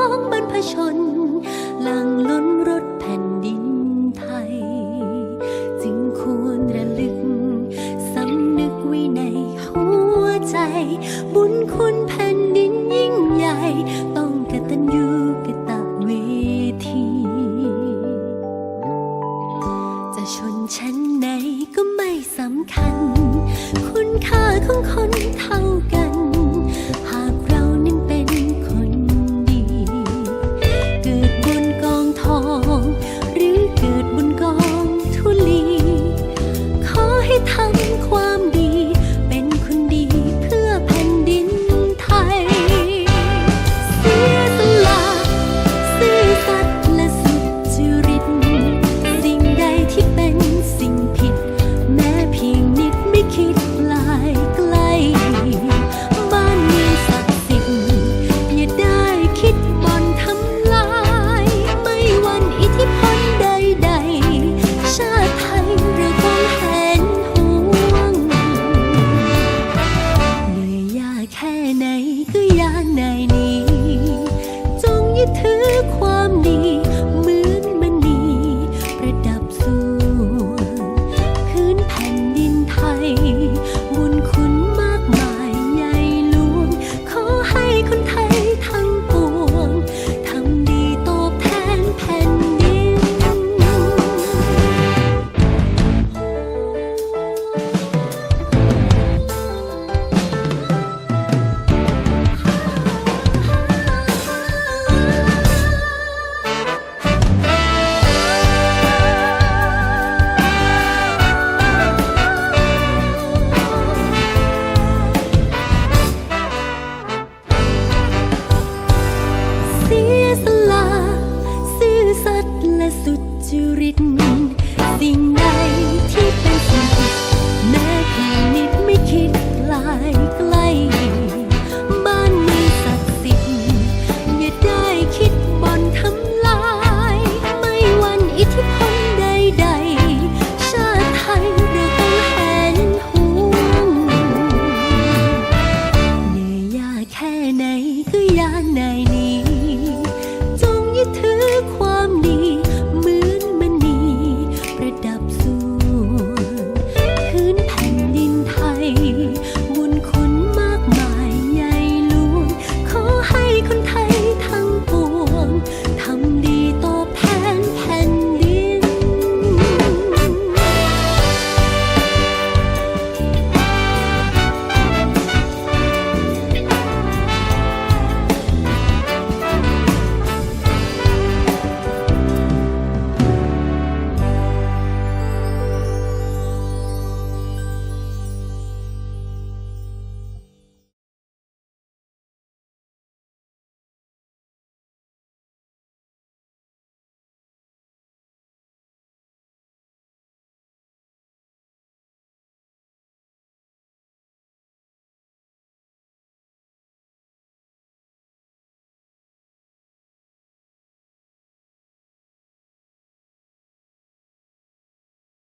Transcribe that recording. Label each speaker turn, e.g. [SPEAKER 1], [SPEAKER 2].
[SPEAKER 1] ของบรรพชน หลังล้นรถแผ่นดินไทย จึงควรระลึก สำนึกไว้ในหัวใจ บุญคุณแผ่นดินยิ่งใหญ่ ต้องกตัญญูกตเวที จะชนชั้นไหนก็ไม่สำคัญ 他一天